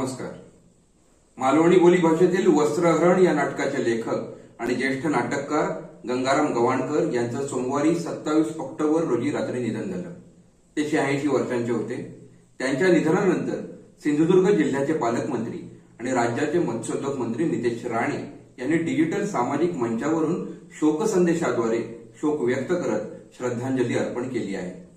नमस्कार. मालवणी बोली भाषेतील वस्त्रहरण या नाटकाचे लेखक आणि ज्येष्ठ नाटककार गंगाराम गवाणकर यांचं सोमवारी सत्तावीस ऑक्टोबर रोजी रात्री निधन झालं. ते शहाऐंशी वर्षांचे होते. त्यांच्या निधनानंतर सिंधुदुर्ग जिल्ह्याचे पालकमंत्री आणि राज्याचे मत्स्योद्योग मंत्री नितेश राणे यांनी डिजिटल सामाजिक मंचावरून शोकसंदेशाद्वारे शोक व्यक्त करत श्रद्धांजली अर्पण केली आहे.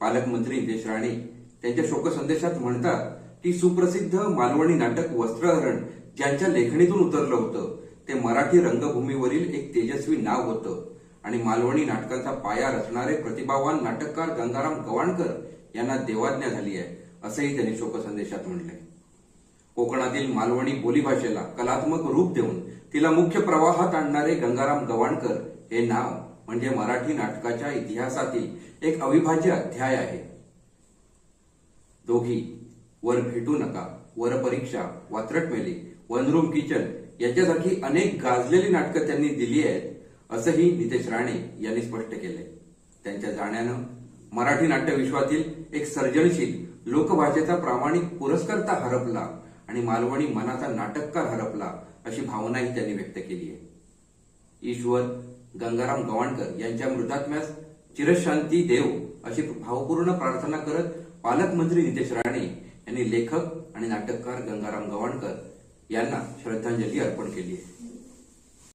पालकमंत्री नितेश राणे त्यांच्या शोकसंदेशात म्हणतात की सुप्रसिद्ध मालवणी नाटक वस्त्रहरण ज्यांच्या लेखणीतून उतरलं होतं. ते मराठी रंगभूमीवरील एक तेजस्वी नाव होतं. आणि मालवणी नाटकाचा पाया रचणारे प्रतिभावान नाटककार गंगाराम गवाणकर यांना देवाज्ञा झाली आहे असंही त्यांनी शोकसंदेशात म्हटलंय. कोकणातील मालवणी बोलीभाषेला कलात्मक रूप देऊन तिला मुख्य प्रवाहात आणणारे गंगाराम गवाणकर हे नाव म्हणजे मराठी नाटकाच्या इतिहासातील एक अविभाज्य अध्याय आहे. दोघी वर भेटू नका वर परीक्षा वात्रट मेली वनरूम किचन याच्यासारखी अनेक गाजलेली नाटकं त्यांनी दिली आहेत असंही नितेश राणे यांनी स्पष्ट केलंय. त्यांच्या जाण्यानं मराठी नाट्यविश्वातील एक सर्जनशील लोकभाषेचा प्रामाणिक पुरस्कर्ता हरपला आणि मालवणी मनाचा नाटककार हरपला अशी भावनाही त्यांनी व्यक्त केली आहे. ईश्वर गंगाराम गवाणकर यांच्या मृतात्म्यास चिरशांती देव अशी भावपूर्ण प्रार्थना करत पालकमंत्री नितेश राणे यांनी लेखक आणि नाटककार गंगाराम गवाणकर यांना श्रद्धांजली अर्पण केली आहे.